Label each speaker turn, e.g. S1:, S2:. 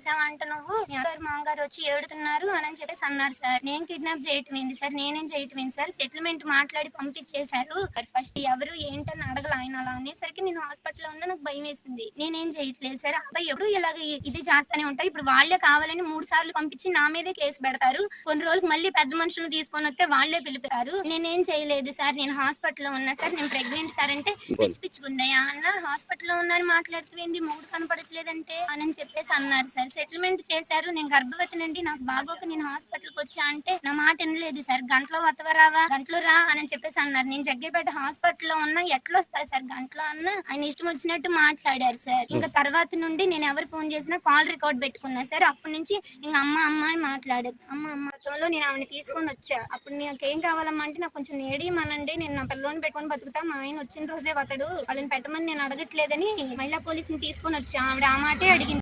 S1: చేసావంట నువ్వు? మీ అమ్మగారు మామగారు వచ్చి ఏడుతున్నారు అని చెప్పేసి అన్నారు సార్. నేను కిడ్నాప్ చేయటం ఏంది సార్? నేనేం చేయటం ఏంది సార్? సెటిల్మెంట్ మాట్లాడి పంపించేశారు. ఫస్ట్ ఆయన అలా అనేసరికి నేను హాస్పిటల్లో ఉన్నా నాకు భయం వేసింది. నేనేం చేయట్లేదు. సార్ అబ్బాయి ఎప్పుడు ఇలాగ ఇది చేస్తానే ఉంటారు ఇప్పుడు వాళ్ళే కావాలని మూడు సార్లు పంపించి నా మీదే కేసు పెడతారు. కొన్ని రోజులకు మళ్ళీ పెద్ద మనుషులు తీసుకొని వస్తే వాళ్ళే పిలుపుతారు. నేనేం చేయలేదు సార్. నేను హాస్పిటల్లో ఉన్నా సార్. నేను ప్రెగ్నెంట్ సార్ అంటే పిచ్చి పిచ్చుకుందయ్యా అన్న. హాస్పిటల్లో ఉన్నాను మాట్లాడుతుంది మూడు కనపడట్లేదంటే అని చెప్పేసి అన్నారు సార్. సెటిల్మెంట్ చేశారు. నేను గర్భవతినండి నాకు బాగోక నేను హాస్పిటల్కి వచ్చా అంటే నా మాట వినలేదు సార్. గంటలో వత్తవరావా? గంటలో రా అని చెప్పేసి అన్నారు. నేను జగ్గేపేట హాస్పిటల్లో ఉన్నా ఎట్లా వస్తా సార్? గంటల అన్న ఆయన ఇష్టం వచ్చినట్టు మాట్లాడారు సార్. ఇంకా తర్వాత నుండి నేను ఎవరు ఫోన్ చేసినా కాల్ రికార్డ్ పెట్టుకున్నా సార్. అప్పటి నుంచి ఇంకా అమ్మ అమ్మ అని మాట్లాడదు అమ్మ అమ్మతో నేను ఆవిడ తీసుకొని వచ్చా. అప్పుడు నాకు ఏం కావాలమ్మా అంటే నాకు కొంచెం నేడియమనండి నేను నా పిల్లని పెట్టుకొని బతుకుతా. మా ఆయన వచ్చిన రోజే వతడు వాళ్ళని పెట్టమని నేను అడగట్లేదని మహిళా పోలీసుని తీసుకొని వచ్చా. ఆవిడ ఆ మాటే అడిగింది.